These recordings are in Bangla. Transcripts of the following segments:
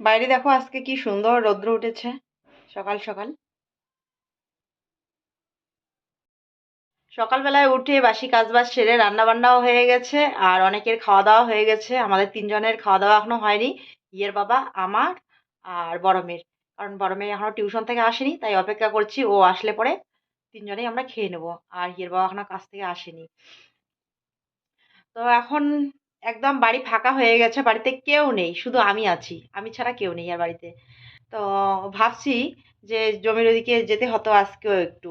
বাইরে দেখো আজকে কি সুন্দর রৌদ্র উঠেছে। সকাল সকাল। সকালবেলায় উঠে বাসি কাজবাজ সেরে রান্না বান্নাও হয়ে গেছে, আর অনেকের খাওয়া দাওয়া হয়ে গেছে। আমাদের তিনজনের খাওয়া দাওয়া এখনও হয়নি, ইয়ের বাবা, আমার আর বড় মেয়ের। কারণ বড় মেয়ে এখনও টিউশন থেকে আসেনি, তাই অপেক্ষা করছি ও আসলে পরে তিনজনেই আমরা খেয়ে নেব, আর ইয়ের বাবা এখনও কাছ থেকে আসেনি। তো এখন একদম বাড়ি ফাঁকা হয়ে গেছে, বাড়িতে কেউ নেই, শুধু আমি আছি। আমি ছাড়া কেউ নেই আর বাড়িতে। তো ভাবছি যে জমির ওদিকে যেতে হতো আজকেও একটু।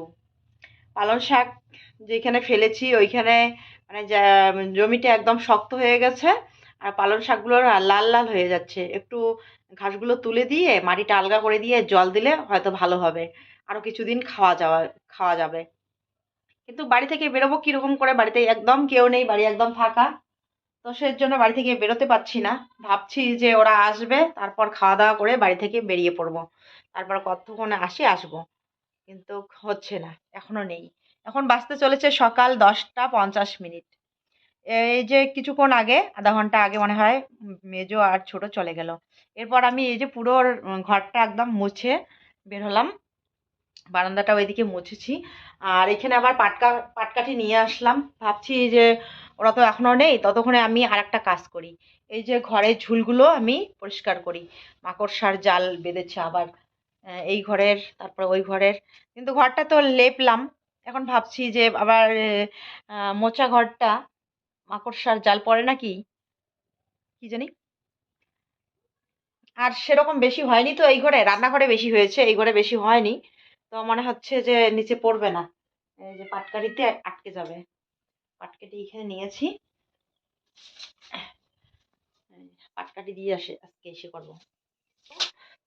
পালং শাক যেখানে ফেলেছি, ওইখানে মানে জমিটা একদম শক্ত হয়ে গেছে আর পালং শাকগুলো লাল লাল হয়ে যাচ্ছে। একটু ঘাসগুলো তুলে দিয়ে, মাটিটা আলগা করে দিয়ে জল দিলে হয়তো ভালো হবে। আরও কিছুদিন খাওয়া যাওয়া, খাওয়া যাবে। কিন্তু বাড়ি থেকে বেরোবো কীরকম করে? বাড়িতে একদম কেউ নেই, বাড়ি একদম ফাঁকা। তো সেই জন্য বাড়ি থেকে বেরোতে পারছি না। ভাবছি যে ওরা আসবে, তারপর খাওয়া দাওয়া করে বাড়ি থেকে বেরিয়ে পড়ব। তারপর কতক্ষণে আসি, আসব। কিন্তু হচ্ছে না, এখনও নেই। এখন বাঁচতে চলেছে সকাল দশটা পঞ্চাশ মিনিট। এই যে কিছুক্ষণ আগে, আধা ঘণ্টা আগে মনে হয় মেজো আর ছোট চলে গেল। এরপর আমি এই যে পুরো ঘরটা একদম মুছে বের হলাম। বারান্দাটা ওইদিকে মুছেছি। আর এখানে আবার পাটকা, পাটকাঠি নিয়ে আসলাম। ভাবছি যে ওরা তো এখনও নেই, ততক্ষণে আমি আর একটা কাজ করি। এই যে ঘরের ঝুলগুলো আমি পরিষ্কার করি। মাকড়সার জাল বেঁধেছে আবার এই ঘরের, তারপর ওই ঘরের। কিন্তু ঘরটা তো লেপলাম। এখন ভাবছি যে আবার মোচা ঘরটা মাকড়সার জাল পড়ে নাকি? কি জানি? আর সেরকম বেশি হয়নি তো এই ঘরে। রান্নাঘরে বেশি হয়েছে, এই ঘরে বেশি হয়নি। তো মনে হচ্ছে যে নিচে পড়বে না। এই যে পাটকারিতে আটকে যাবে। পাটকাটি এখানে নিয়েছি। পাটকাটি দিয়ে আসে, আজকে এসে করব।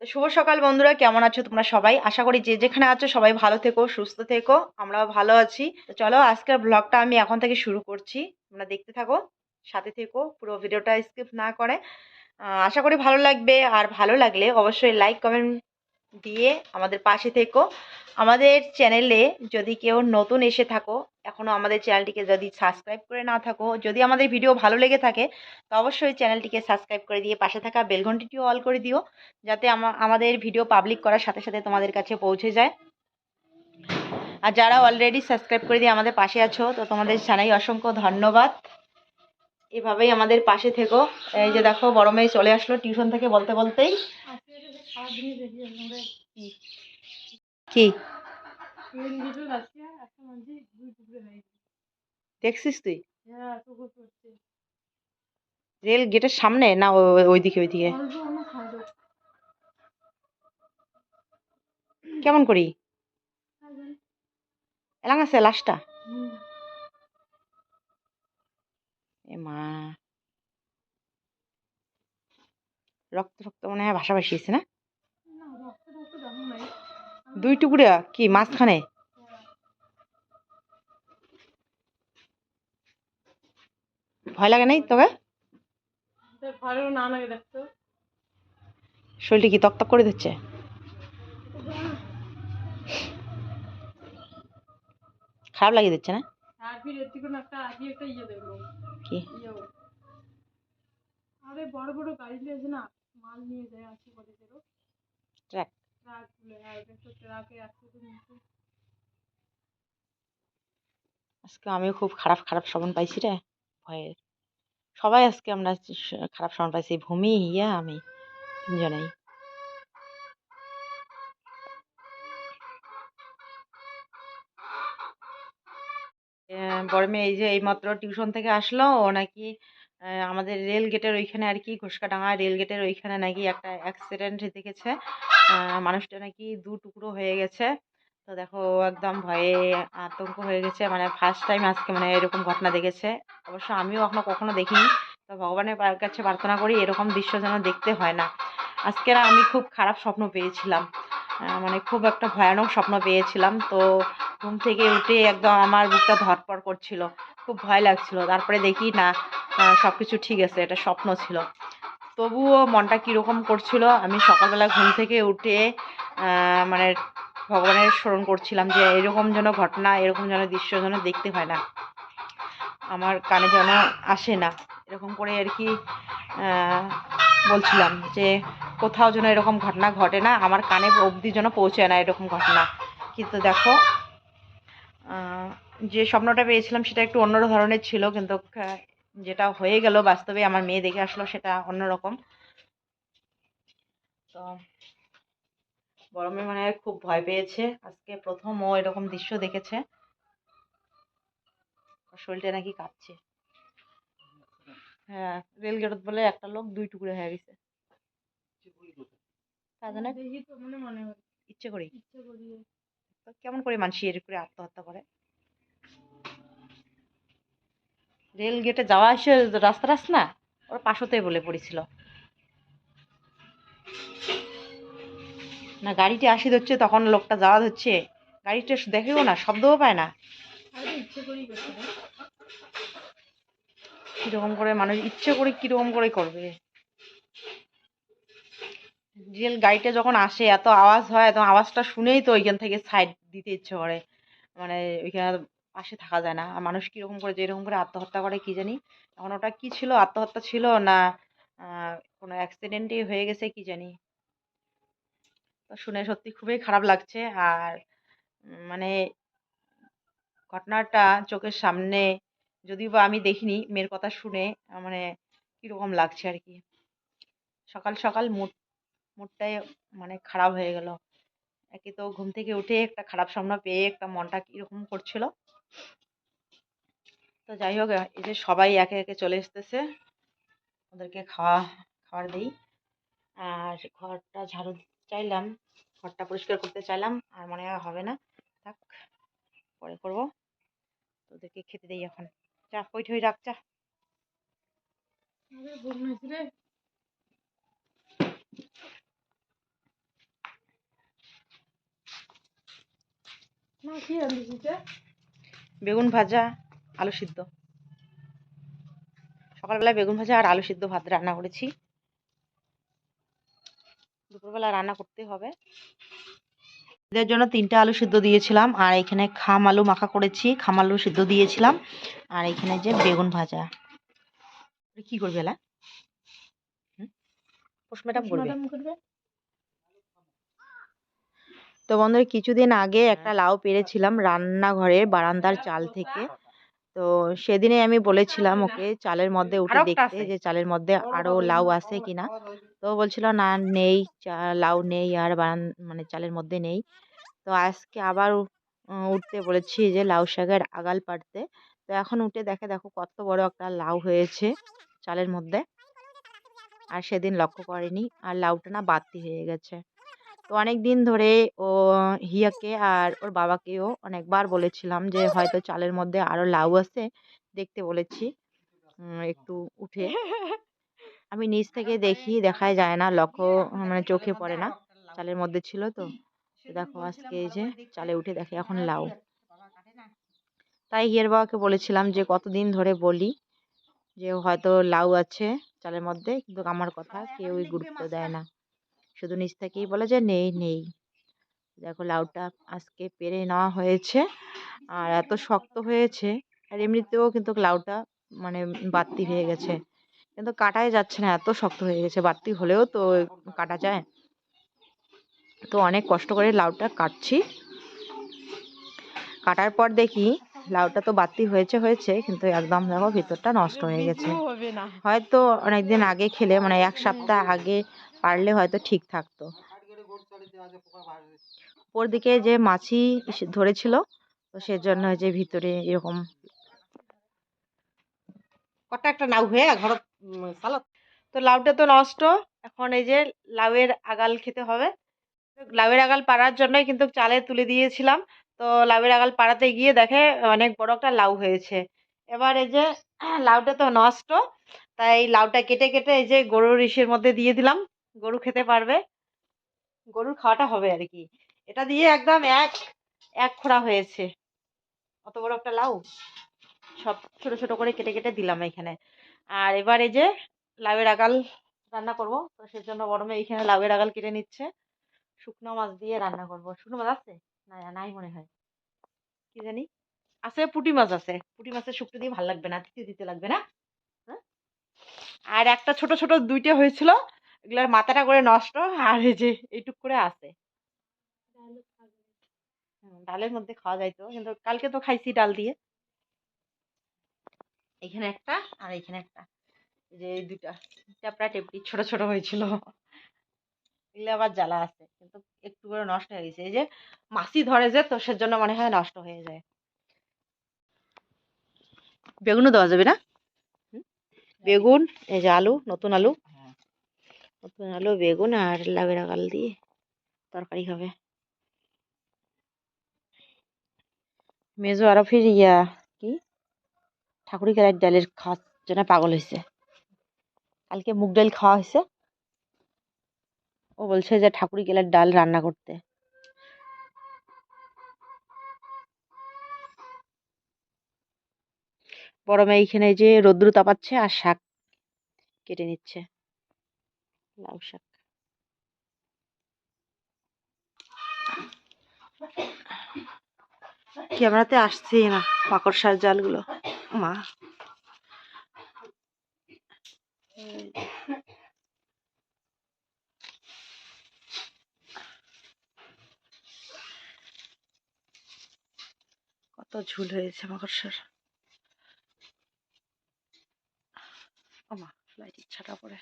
তো শুভ সকাল বন্ধুরা, কেমন আছো তোমরা সবাই? আশা করি যে যেখানে আছো সবাই ভালো থেকো, সুস্থ থেকো, আমরাও ভালো আছি। তো চলো আজকের ব্লগটা আমি এখন থেকে শুরু করছি। তোমরা দেখতে থাকো, সাথে থেকো, পুরো ভিডিওটা স্কিপ না করে। আশা করি ভালো লাগবে। আর ভালো লাগলে অবশ্যই লাইক কমেন্ট দিয়ে আমাদের পাশে থেকো। আমাদের চ্যানেলে যদি কেউ নতুন এসে থাকো এখনও আমাদের চ্যানেলটিকে যদি সাবস্ক্রাইব করে না থাকো, যদি আমাদের ভিডিও ভালো লেগে থাকে, তো অবশ্যই চ্যানেলটিকে সাবস্ক্রাইব করে দিয়ে পাশে থাকা বেল ঘন্টিটিও অল করে দিও, যাতে আমাদের ভিডিও পাবলিক করার সাথে সাথে তোমাদের কাছে পৌঁছে যায়। আর যারা অলরেডি সাবস্ক্রাইব করে দিয়ে আমাদের পাশে আছো, তো তোমাদের জানাই অসংখ্য ধন্যবাদ। এভাবেই আমাদের পাশে থেকো। এই যে দেখো, বড় মেয়ে চলে আসলো টিউশন থেকে বলতে বলতেই। কি দেখছিস তুই? রেল গেটের সামনে না ওইদিকে ওইদিকে? কেমন করি? এলাং আছে লাস্টটা এ মা। রক্ত রক্ত মনে হয় ভাষা ভাসিয়েছে না? দুই টুকরা? কি মাঝখানে? ভয় লাগে নাই তোকে? শরীরটা কি তক তক করে দিচ্ছে খারাপ লাগিয়ে দিচ্ছে না? ইয়ে কি? ইয়ে আরে বড় বড় গাড়ি নিয়ে না মাল নিয়ে যায় আছে ট্রাক আজকে আমিও খুব খারাপ খারাপ স্বপ্ন পাইছি রে ভয়ের সবাই আজকে আমরা খারাপ স্বপ্ন পাইছি, ভূমি, ইয়া, আমি, তিনজনেই। বড় মেয়ে এই যে এইমাত্র টিউশন থেকে আসলো, ও নাকি আমাদের রেল গেটের ওইখানে আর কি ঘোষকাডাঙ্গা রেল গেটের ওইখানে নাকি একটা অ্যাক্সিডেন্ট দেখেছে। মানুষটা নাকি দু টুকরো হয়ে গেছে। তো দেখো একদম ভয়ে আতঙ্ক হয়ে গেছে। মানে ফার্স্ট টাইম আজকে মানে এরকম ঘটনা দেখেছে। অবশ্য আমিও এখনও কখনো দেখিনি। তো ভগবানের কাছে প্রার্থনা করি এরকম দৃশ্য যেন দেখতে হয় না। আজকে না আমি খুব খারাপ স্বপ্ন পেয়েছিলাম। মানে খুব একটা ভয়ানক স্বপ্ন পেয়েছিলাম। তো ঘুম থেকে উঠে একদম আমার বুকটা ধরপড় করছিল। খুব ভয় লাগছিল। তারপরে দেখি, না সব কিছু ঠিক আছে, এটা স্বপ্ন ছিল। তবুও মনটা কীরকম করছিল, আমি সকালবেলা ঘুম থেকে উঠে মানে ভগবানের স্মরণ করছিলাম যে, এরকম যেন ঘটনা, এরকম যেন দৃশ্য যেন দেখতে হয় না। আমার কানে যেন আসে না। এরকম করে আর কি বলছিলাম যে, কোথাও যেন এরকম ঘটনা ঘটে না, আমার কানে অবধি যেন পৌঁছে না এরকম ঘটনা। কিন্তু দেখো যে স্বপ্নটা পেয়েছিলাম সেটা একটু অন্য ধরনের ছিল কিন্তু যেটা হয়ে গেল বাস্তবে আমার মেয়ে দেখে আসলো সেটা অন্যরকম। তো গরমে মানে খুব ভয় পেয়েছে। আজকে প্রথম ও এরকম দৃশ্য দেখেছে। শরীরটা নাকি কাঁপছে। হ্যাঁ রেলগেট বলে একটা লোক দুই টুকরো হয়ে গেছে। ইচ্ছে করি কেমন করে মানুষ এর করে আত্মহত্যা করে? রেল গেটে যাওয়া আসে রাস্তা রাস্তা না? ওর পাশতে বলে পড়েছিল। না গাড়িটি আসি ধরছে তখন লোকটা যাওয়া ধরছে। গাড়িটা দেখেও না শব্দও পায় না। কীরকম করে মানুষ ইচ্ছে করে কীরকম করে করবে? রেল গাড়িটা যখন আসে এত আওয়াজ হয় এত আওয়াজটা শুনেই তো ওইখান থেকে সাইড দিতে ইচ্ছে করে। মানে ওইখানে পাশে থাকা যায় না। আর মানুষ কীরকম করে, যেরকম করে আত্মহত্যা করে কি জানি? এখন ওটা কি ছিল? আত্মহত্যা ছিল না কোনো অ্যাক্সিডেন্টই হয়ে গেছে কি জানি? তো শুনে সত্যি খুবই খারাপ লাগছে। আর মানে ঘটনাটা চোখের সামনে যদিও বা আমি দেখিনি, মেয়ের কথা শুনে মানে কীরকম লাগছে আর কি। সকাল সকাল মুড, মুডটাই মানে খারাপ হয়ে গেল। একে তো ঘুম থেকে উঠে একটা খারাপ স্বপ্ন পেয়ে একটা মনটা কীরকম করছিল। তো যাই হোক, এই যে সবাই একে একে চলে এসতেছে ওদেরকে খাওয়া, খাবার দিই। আর ঘরটা ঝাড়ু চাইলাম, ঘরটা পরিষ্কার করতে চাইলাম, আর মনে হয় হবে না। থাক, পরে করব। ওদেরকে খেতে দিই এখন। চা, কই ঠই রাখ চা। না, কি রান্ধিছিস রে? বেগুন ভাজা আলু সিদ্ধ। সকালবেলায় বেগুন ভাজা আর আলু সিদ্ধ ভাত রান্না করেছি। দুপুরবেলা রান্না করতে হবে। এদের জন্য তিনটা আলু সিদ্ধ দিয়েছিলাম আর এখানে খাম আলু মাখা করেছি খাম আলু সিদ্ধ দিয়েছিলাম আর এখানে যে বেগুন ভাজা। কি করবে এলা? করবে। ম্যাডাম করবে? তো বন্ধুরা কিছুদিন আগে একটা লাউ পেরেছিলাম রান্নাঘরে বারান্দার চাল থেকে। তো সেদিনে আমি বলেছিলাম ওকে চালের মধ্যে উঠে দেখতে যে চালের মধ্যে আরও লাউ আছে কিনা। তো বলছিল না নেই লাউ নেই আর বারান মানে চালের মধ্যে নেই। তো আজকে আবার উঠতে বলেছি যে লাউ শাকের আগাল পাড়তে। তো এখন উঠে দেখে দেখো কত বড় একটা লাউ হয়েছে চালের মধ্যে। আর সেদিন লক্ষ্য করেনি। আর লাউটা না বাড়তি হয়ে গেছে। অনেক দিন ধরে ও হিয়াকে আর ওর বাবাকেও অনেকবার বলেছিলাম যে, হয়তো চালের মধ্যে আরও লাউ আছে। দেখতে বলেছি। একটু উঠে। আমি নিচ থেকে দেখি, দেখাই যায় না, লক্ষ্য মানে চোখে পড়ে না। চালের মধ্যে ছিল তো দেখো, আজকে এই যে চালে উঠে দেখে এখন লাউ। তাই হিয়ার বাবাকে বলেছিলাম যে, কতদিন ধরে বলি যে, হয়তো লাউ আছে চালের মধ্যে, কিন্তু আমার কথা কেউই গুরুত্ব দেয় না। শুধু নিচ থেকেই বলে যে নেই নেই। দেখো লাউটা আজকে পেরে নেওয়া হয়েছে আর এত শক্ত হয়েছে আর এমনিতেও কিন্তু লাউটা মানে বাড়তি হয়ে গেছে। কিন্তু কাটাই যাচ্ছে না এত শক্ত হয়ে গেছে। বাড়তি হলেও তো কাটা যায়। তো অনেক কষ্ট করে লাউটা কাটছি। কাটার পর দেখি লাউটা তো বাড়তি হয়েছে হয়েছে কিন্তু একদম দেখো ভিতরটা নষ্ট হয়ে গেছে। হয়তো অনেকদিন আগে খেলে মানে এক সপ্তাহ আগে পারলে হয়তো ঠিক থাকতো। ওপর দিকে যে মাছি ধরেছিল, তো সেজন্য যে ভিতরে এরকম কটা একটা লাউ হয়ে ঘর তো লাউটা তো নষ্ট, এখন এই যে লাউয়ের আগাল খেতে হবে। লাউয়ের আগাল পাড়ার জন্যই কিন্তু চালে তুলে দিয়েছিলাম। তো লাউয়ের আগাল পাড়াতে গিয়ে দেখে অনেক বড় একটা লাউ হয়েছে। এবার এই যে লাউটা তো নষ্ট, তাই লাউটা কেটে কেটে এই যে গরুর ইসের মধ্যে দিয়ে দিলাম। গরু খেতে পারবে। গরুর খাওয়াটা হবে আর কি। এটা দিয়ে একদম এক এক খোড়া হয়েছে। অত বড় একটা লাউ। সব ছোট ছোট করে কেটে কেটে দিলাম এখানে। আর এবার এই যে লাউয়ের আগাল রান্না করব। তো সেজন্য গরমে এইখানে লাউয়ের আগাল কেটে নিচ্ছে। শুকনো মাছ দিয়ে রান্না করব। শুকনো মাছ আছে? না, নাই মনে হয়। কি জানি? আছে, পুঁটি মাছ আছে। পুঁটি মাছের শুক্তো দিয়ে ভালো লাগবে না, তিতে দিতে লাগবে না। হ্যাঁ? আর একটা ছোট ছোট দুইটা হয়েছিল। এগুলার মাথাটা করে নষ্ট আর এই যে এইটুক করে আছে। ডালের মধ্যে খাওয়া যাইতো কিন্তু কালকে তো খাইছি ডাল দিয়ে। এখানে একটা আর এখানে একটা। এই যে এই দুইটা টেপড়া টেপড়ি ছোট ছোট হয়েছিল। এগুলো আবার জ্বালা আছে কিন্তু একটু করে নষ্ট হয়ে গেছে। এই যে মাছি ধরে যে তো সেজন্য মনে হয় নষ্ট হয়ে যায়। বেগুনও দেওয়া যাবে না? বেগুন এই যে আলু নতুন আলু। নতুন আলু বেগুন আর লাভেরা কাল দিয়ে তরকারি খাবে মেজো আরও ফির ইয়া কি ঠাকুরি কেলার ডালের খাওয়ার জন্য পাগল হয়েছে কালকে মুগ ডাল খাওয়া হয়েছে ও বলছে যে ঠাকুরি কেলার ডাল রান্না করতে বড় মেয়ে এইখানে যে রৌদ্র তাপাচ্ছে আর শাক কেটে নিচ্ছে লাউ শাক। ক্যামেরাতে আসছে না মাকড়সার জালগুলো। মা। কত ঝুল হয়েছে মাকড়সার ওমা লাইট ইচ্ছাটা পড়ে।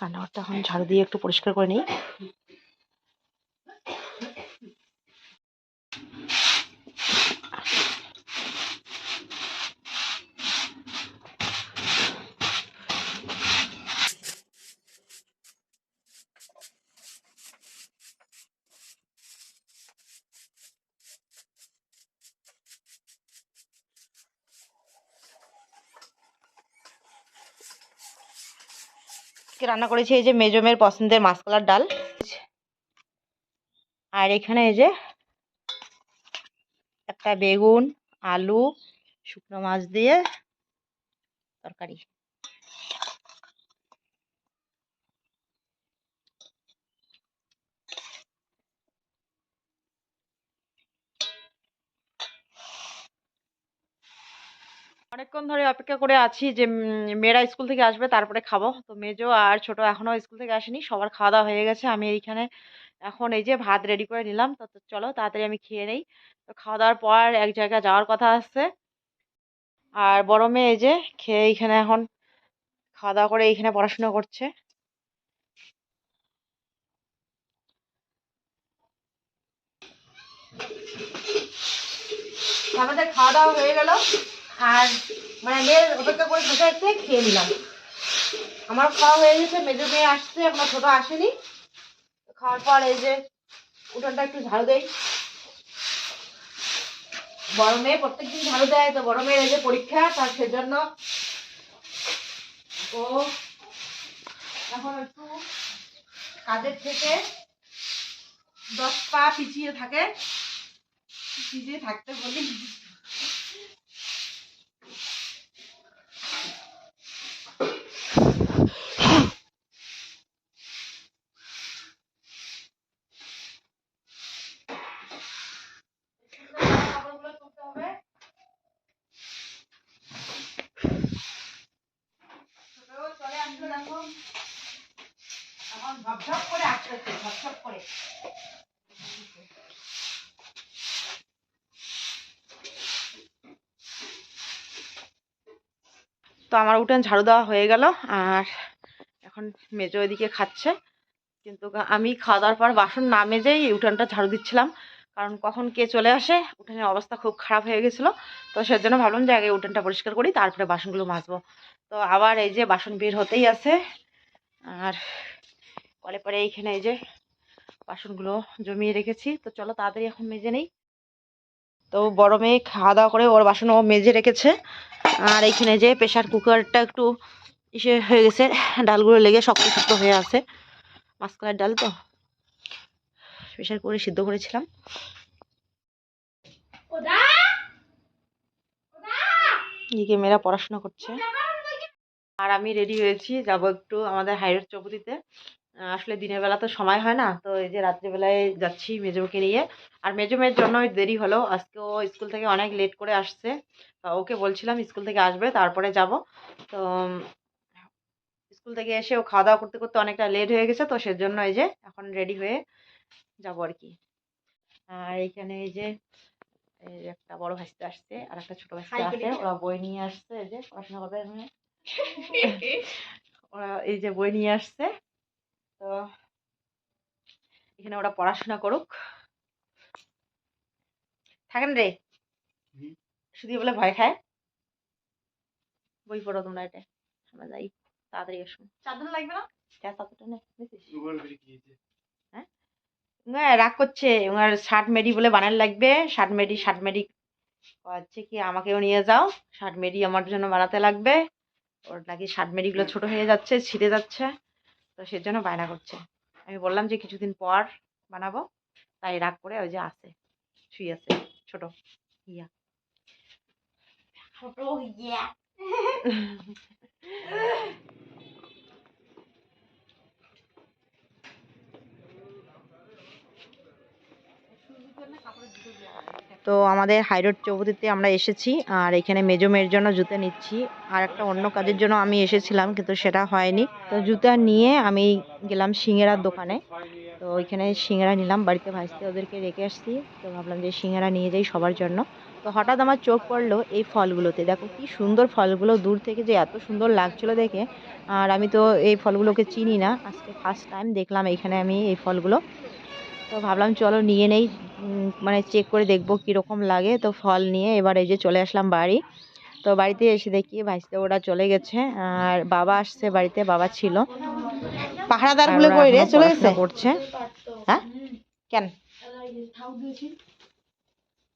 রান্নাঘরটা এখন ঝাড়ু দিয়ে একটু পরিষ্কার করে নিই। আজকে রান্না করেছি এই যে মেজমের পছন্দের মাসকলার ডাল। আর এখানে এই যে একটা বেগুন, আলু, শুকনো মাছ দিয়ে তরকারি। অনেকক্ষণ ধরে অপেক্ষা করে আছি যে মেয়েরা স্কুল থেকে আসবে, তারপরে খাব। তো মেজো আর ছোট এখনও স্কুল থেকে আসেনি, সবার খাওয়া দাওয়া হয়ে গেছে। আমি এইখানে এখন এই যে ভাত রেডি করে নিলাম। তো চলো তাড়াতাড়ি আমি খেয়ে নেই। তো খাওয়া দাওয়ার পর এক জায়গায় যাওয়ার কথা আছে। আর বড় মেয়ে এই যে খেয়ে এইখানে এখন খাওয়া দাওয়া করে এইখানে পড়াশোনা করছে। আমাদের খাওয়া দাওয়া হয়ে গেল। আর মানে মেয়ের অপেক্ষা করে বসে আছে খেয়ে নিলাম। আমার খাওয়া হয়ে গেছে, মেজো মেয়ে আসছে এখনও ছোট আসেনি। খাওয়ার পর এই যে উঠোনটা একটু ঝাড়ু দেই। বড় মেয়ে প্রত্যেকদিন ঝাড়ু দেয়, তো বড় মেয়ের এই যে পরীক্ষা, তার সেজন্য ও এখন একটু কাজের থেকে দশ পা পিছিয়ে থাকে। পিছিয়ে থাকতে বলি কাপড়গুলো তুলতে হবে ছোট চলে আসলো দেখো এখন ঝপঝপ করে আসতেছে ঝপঝপ করে তো আমার উঠান ঝাড়ু দেওয়া হয়ে গেল, আর এখন মেজো এদিকে খাচ্ছে। কিন্তু আমি খাওয়া দাওয়ার পর বাসন না মেজেই উঠানটা ঝাড়ু দিচ্ছিলাম। কারণ কখন কে চলে আসে, উঠানের অবস্থা খুব খারাপ হয়ে গেছিল। তো সেজন্য ভাবলাম যে আগে উঠানটা পরিষ্কার করি, তারপরে বাসনগুলো মাজবো। তো আবার এই যে বাসন বের হতেই আছে, আর পরে পরে এইখানে এই যে বাসনগুলো জমিয়ে রেখেছি। তো চলো তাড়াতাড়ি এখন মেজে নেই। তো বড় মেয়ে খাওয়া দাওয়া করে ওর বাসন ও মেজে রেখেছে। আর এইখানে যে প্রেশার কুকারটা একটু ইসে হয়ে গেছে ডালগুলো লেগে শক্ত শক্ত হয়ে আছে। মাসকলার ডাল তো প্রেশার করে সিদ্ধ করেছিলাম। এদিকে মেয়েরা পড়াশোনা করছে। আর আমি রেডি হয়েছি যাব একটু আমাদের হাইরোড চৌপতিতে। আসলে দিনের বেলা তো সময় হয় না তো এই যে রাত্রিবেলায় যাচ্ছি মেজোকে নিয়ে। আর মেজো মেয়ের জন্য দেরি হলো আজকে ও স্কুল থেকে অনেক লেট করে আসছে। তা ওকে বলছিলাম স্কুল থেকে আসবে তারপরে যাব। তো স্কুল থেকে এসে ও খাওয়া দাওয়া করতে করতে অনেকটা লেট হয়ে গেছে তো সেজন্য এই যে এখন রেডি হয়ে যাব আর কি। আর এখানে এই যে একটা বড় ভাইস্তে আসছে আর একটা ছোট ভাইস্তে আছে ওরা বই নিয়ে আসছে এই যে পড়াশোনা করবে ওরা এই যে বই নিয়ে আসছে। তো এখানে ওরা পড়াশোনা করুক। থাকেন রে? শুধু বলে ভয় খায়। বই পড়ো তোমরা এটা। আমরা যাই তাড়াতাড়ি এসো। চাদর লাগবে না? হ্যাঁ? রাগ করছে। উনার শার্ট মেডি বলে বানার লাগবে। শার্ট মেডি শার্ট মেডি হচ্ছে কি? আমাকেও নিয়ে যাও। শার্ট মেডি আমার জন্য বানাতে লাগবে। ওর নাকি শার্ট মেডিগুলো ছোট হয়ে যাচ্ছে ছিঁড়ে যাচ্ছে। তো সেজন্য বায়না করছে। আমি বললাম যে কিছুদিন পর বানাবো। তাই রাগ করে ওই যে আছে শুয়ে আছে ছোট ইয়া। ছোট ইয়া। তো আমাদের হাইরোড চৌপতিতে আমরা এসেছি, আর এখানে মেজো মেয়ের জন্য জুতো নিচ্ছি, আর একটা অন্য কাজের জন্য আমি এসেছিলাম, কিন্তু সেটা হয়নি। তো জুতা নিয়ে আমি গেলাম সিঙ্গেরার দোকানে। তো ওইখানে সিঙ্গেরা নিলাম, বাড়িতে ভাজতে ওদেরকে রেখে আসছি। তো ভাবলাম যে সিঙ্গেরা নিয়ে যাই সবার জন্য। তো হঠাৎ আমার চোখ পড়ল এই ফলগুলোতে। দেখো কি সুন্দর ফলগুলো, দূর থেকে যে এত সুন্দর লাগছিল দেখে। আর আমি তো এই ফলগুলোকে চিনি না, আজকে ফার্স্ট টাইম দেখলাম এইখানে আমি এই ফলগুলো। তো ভাবলাম চলো নিয়ে নেই মানে চেক করে দেখব কীরকম লাগে। তো ফল নিয়ে এবার এই যে চলে আসলাম বাড়ি। তো বাড়িতে এসে দেখি ভাইসতে ওরা চলে গেছে। আর বাবা আসছে বাড়িতে বাবা ছিল। পাহারাদারগুলো কই রে? চলে গেছে? করছে। হ্যাঁ? কেন?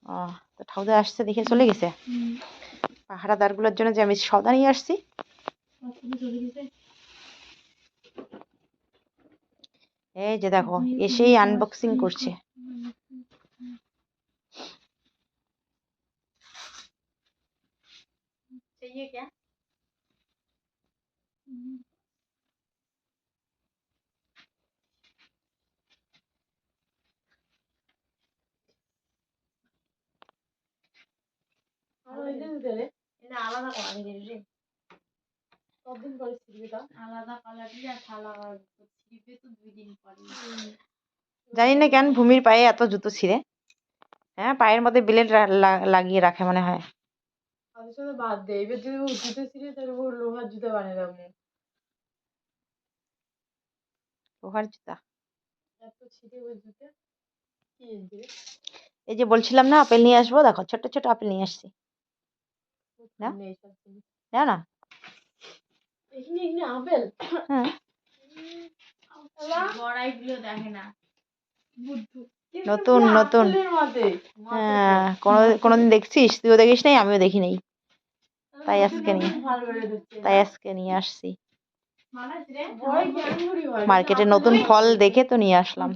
ও তো ঠাউদা আসছে দেখে চলে গেছে? পাহারাদারগুলোর জন্য যে আমি সদা নিয়ে আসছি। এই যে দেখো এসেই আনবক্সিং করছে। चाहिए क्या এটা আলাদা কালার রে কতদিন পরে ছিড়বে তা আলাদা কালার দিলে আর ভালো ছিড়বে তো দুই দিন পরে জানি না কেন ভূমির পায়ে এত জুতো ছিঁড়ে হ্যাঁ পায়ের মধ্যে ব্লেড লাগিয়ে রাখে মনে হয় সাথে বাদ দে। এবার যদি ও জুতো ছিঁড়ে তাহলে ও লোহার জুতো বানিয়ে দেবো। লোহার জুতা? এত ছিঁড়ে ওই জুতো? কি এই যে বলছিলাম না আপেল নিয়ে আসব দেখো ছোট ছোট আপেল নিয়ে আসছি। না? না? এখানে এখানে আপেল। হ্যাঁ। দেখে না। বুদ্ধু। নতুন, নতুন। হ্যাঁ কোনো কোনোদিন দেখছিস? তুইও দেখিস নাই আমিও দেখি নাই। তাই আজকে নিয়ে তাই আজকে নিয়ে আসছি। মার্কেটে নতুন ফল দেখে তো নিয়ে আসলাম।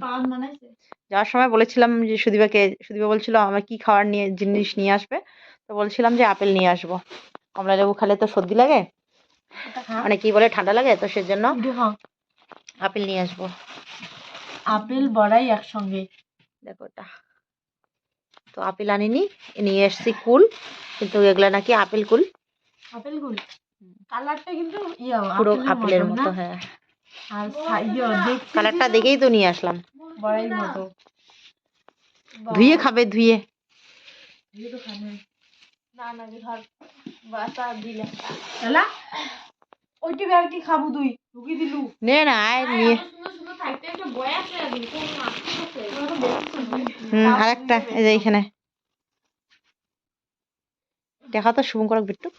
যাওয়ার সময় বলেছিলাম যে সুদীপাকে সুদীপা বলছিল আমার কি খাওয়ার নিয়ে জিনিস নিয়ে আসবে? তো বলছিলাম যে আপেল নিয়ে আসব। কমলা লেবু খেলে তো সর্দি লাগে। অনেকেই বলে ঠান্ডা লাগে তো সেজন্য আপেল নিয়ে আসব। আপেল বড়াই একসঙ্গে। দেখো ওটা তো আপেল আনিনি নিয়ে এসছি কুল। কিন্তু এগুলা নাকি আপেল কুল। আপেল গুল কালারটা কিন্তু ইয়া পুরো আপেলের মতো হ্যাঁ। আর ইয়া কালারটা দেখেই তো নিয়ে আসলাম। বড়াই মতো। ধুয়ে খাবে ধুয়ে। ধুয়ে তো খাবে। না না ধর বাসা দিলে। ওইটি আর কি খাব তুই? নে না আয় নিয়ে। হুম আরেকটা এই যে এইখানে। দেখা তো শুভঙ্কর বিট্টুক।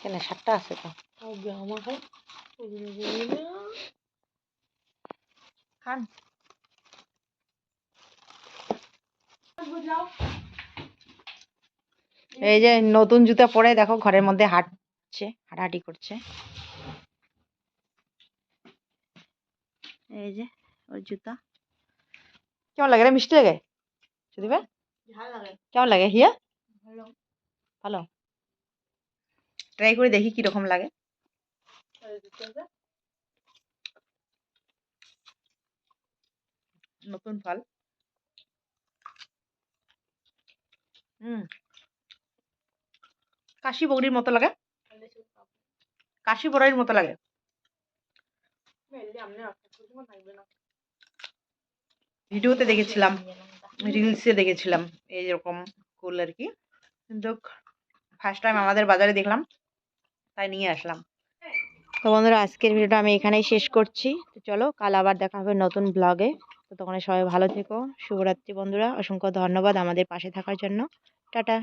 কেন সাতটা আছে তো। খান। এই যে নতুন জুতা পরে দেখো ঘরের মধ্যে হাঁটছে হাঁটাহাঁটি করছে। এই যে ওর জুতা। কেমন লাগে রে? মিষ্টি লাগে? সুদীপে কেমন লাগে? হিয়া? ভালো। ট্রাই করে দেখি কীরকম লাগে। নতুন ফল। হুম। কাশি বগরির মতো লাগে। কাশি বড়াইয়ের মতো লাগে। ভিডিওতে দেখেছিলাম, রিলসে দেখেছিলাম এইরকম কুল আর কি। কিন্তু ফার্স্ট টাইম আমাদের বাজারে দেখলাম, তাই নিয়ে আসলাম। তো বন্ধুরা, আজকের ভিডিওটা আমি এখানেই শেষ করছি। তো চলো, কাল আবার দেখা হবে নতুন ব্লগে তো তখন সবাই ভালো থেকো, শুভরাত্রি বন্ধুরা। অসংখ্য ধন্যবাদ আমাদের পাশে থাকার জন্য। টাটা।